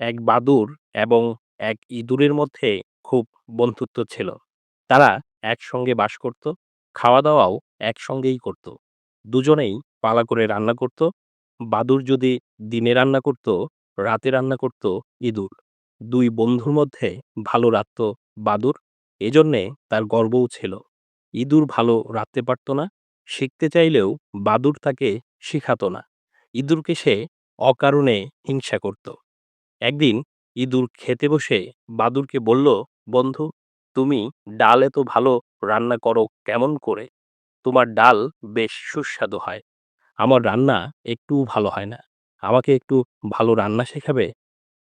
এক বাদুড় এবং এক ইঁদুরের মধ্যে খুব বন্ধুত্ব ছিল। তারা একসঙ্গে বাস করত, খাওয়া-দাওয়াও একসঙ্গেই করত। দুজনেই পালা করে রান্না করত। বাদুর যদি দিনে রান্না করত, রাতে রান্না করত ইঁদুর। দুই বন্ধুর মধ্যে ভালো রাঁধত বাদুর এজন্যে তার গর্বও ছিল। ইঁদুর ভালো রাখতে পারত না, শিখতে চাইলেও বাদুর তাকে শিখাত না। ইঁদুরকে সে অকারণে হিংসা করত। একদিন ইঁদুর খেতে বসে বাদুড়কে বলল, বন্ধু, তুমি ডাল এত ভালো রান্না করো কেমন করে? তোমার ডাল বেশ সুস্বাদু হয়। আমার রান্না একটুও ভালো হয় না। আমাকে একটু ভালো রান্না শেখাবে?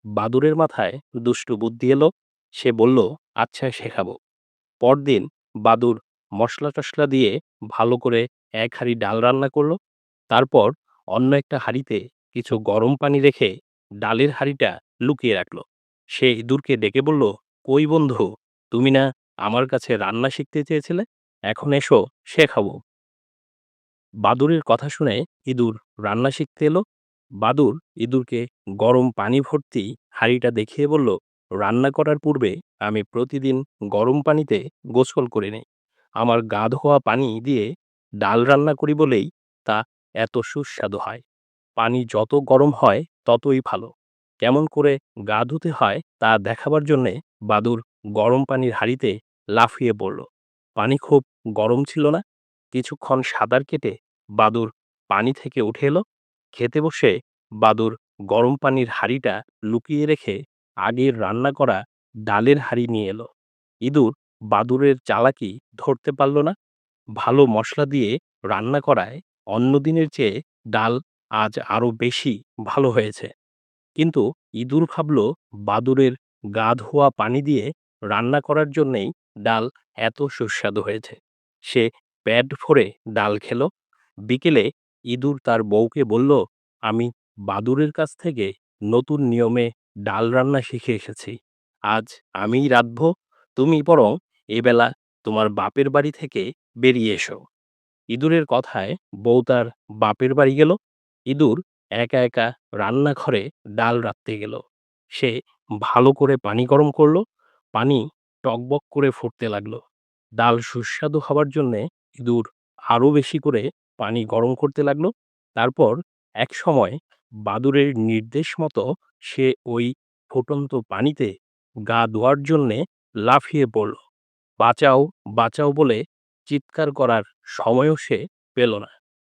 বাদুড়ের মাথায় দুষ্টু বুদ্ধি এলো। সে বলল, আচ্ছা শেখাবো। পরদিন বাদুর মশলা-টশলা দিয়ে ভালো করে এক হাঁড়ি ডাল রান্না করল। তারপর অন্য একটা হাঁড়িতে কিছু গরম পানি রেখে ডালের হাঁড়িটা লুকিয়ে রাখল। সে ইঁদুরকে ডেকে বলল, কই বন্ধু, তুমি না আমার কাছে রান্না শিখতে চেয়েছিলে? এখন এসো, শেখাবো। বাদুড়ের কথা শুনে ইঁদুর রান্না শিখতে এলো। বাদুর ইঁদুরকে গরম পানি ভর্তি হাঁড়িটা দেখিয়ে বলল, রান্না করার পূর্বে আমি প্রতিদিন গরম পানিতে গোসল করে নেই। আমার গা ধোয়া পানি দিয়ে ডাল রান্না করি বলেই তা এত সুস্বাদু হয়। পানি যত গরম হয় ততই ভালো। কেমন করে গা ধুতে হয় তা দেখাবার জন্যে বাদুর গরম পানির হাঁড়িতে লাফিয়ে পড়ল। পানি খুব গরম ছিল না। কিছুক্ষণ সাঁতার কেটে বাদুর পানি থেকে উঠে এলো। খেতে বসে বাদুর গরম পানির হাঁড়িটা লুকিয়ে রেখে আগের রান্না করা ডালের হাঁড়ি নিয়ে এলো। ইঁদুর বাদুরের চালাকি ধরতে পারল না। ভালো মশলা দিয়ে রান্না করায় অন্য দিনের চেয়ে ডাল আজ আরও বেশি ভালো হয়েছে। কিন্তু ইঁদুর ভাবল বাদুড়ের গা ধোয়া পানি দিয়ে রান্না করার জন্যেই ডাল এত সুস্বাদু হয়েছে। সে প্যাড ভরে ডাল খেল। বিকেলে ইঁদুর তার বউকে বলল, আমি বাদুড়ের কাছ থেকে নতুন নিয়মে ডাল রান্না শিখে এসেছি। আজ আমিই রাঁধব, তুমি বরং এবেলা তোমার বাপের বাড়ি থেকে বেরিয়ে এসো। ইঁদুরের কথায় বউ তার বাপের বাড়ি গেল। ইঁদুর একা একা রান্নাঘরে ডাল রাঁধতে গেল। সে ভালো করে পানি গরম করল। পানি টগবগ করে ফুটতে লাগল। ডাল সুস্বাদু হবার জন্যে ইঁদুর আরও বেশি করে পানি গরম করতে লাগল। তারপর একসময় বাদুড়ের নির্দেশ মতো সে ওই ফুটন্ত পানিতে গা ধোয়ার জন্যে লাফিয়ে পড়ল। বাঁচাও, বাঁচাও বলে চিৎকার করার সময়ও সে পেল না।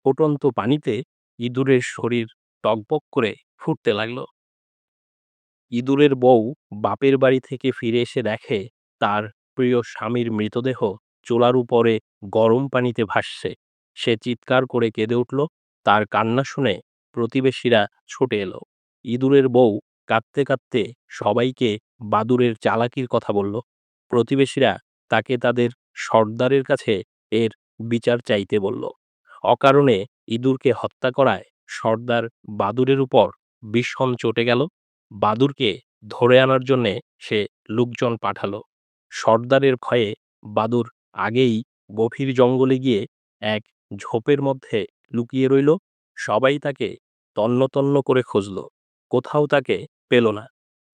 ফুটন্ত পানিতে ইঁদুরের শরীর টকবক করে ফুটতে লাগল। ইঁদুরের বউ বাপের বাড়ি থেকে ফিরে এসে দেখে তার প্রিয় স্বামীর মৃতদেহ চোলার উপরে গরম পানিতে ভাসছে। সে চিৎকার করে কেঁদে উঠল। তার কান্না শুনে প্রতিবেশীরা ছুটে এলো। ইঁদুরের বউ কাঁদতে কাঁদতে সবাইকে বাদুরের চালাকির কথা বলল। প্রতিবেশীরা তাকে তাদের সর্দারের কাছে এর বিচার চাইতে বলল। অকারণে ইঁদুরকে হত্যা করায় সর্দার বাদুড়ের উপর ভীষণ চটে গেল। বাদুরকে ধরে আনার জন্যে সে লোকজন পাঠালো। সর্দারের ভয়ে বাদুর আগেই গভীর জঙ্গলে গিয়ে এক ঝোপের মধ্যে লুকিয়ে রইল। সবাই তাকে তন্ন তন্ন করে খুঁজল। কোথাও তাকে পেল না।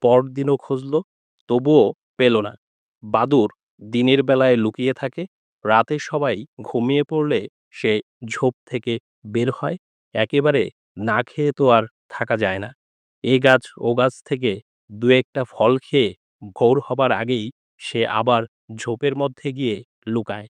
পরদিনও খুঁজল, তবুও পেল না। বাদুর দিনের বেলায় লুকিয়ে থাকে। রাতে সবাই ঘুমিয়ে পড়লে সে ঝোপ থেকে বের হয়। একেবারে না খেয়ে তো আর থাকা যায় না। এ গাছ ও গাছ থেকে দু একটা ফল খেয়ে ভোর হবার আগেই সে আবার ঝোপের মধ্যে গিয়ে লুকায়।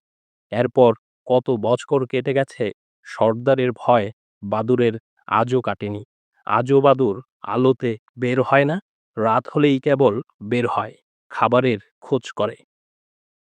এরপর কত বছর কেটে গেছে, সর্দারের ভয় বাদুড়ের আজও কাটেনি। আজও বাদুর আলোতে বের হয় না। রাত হলেই কেবল বের হয়, খাবারের খোঁজ করে।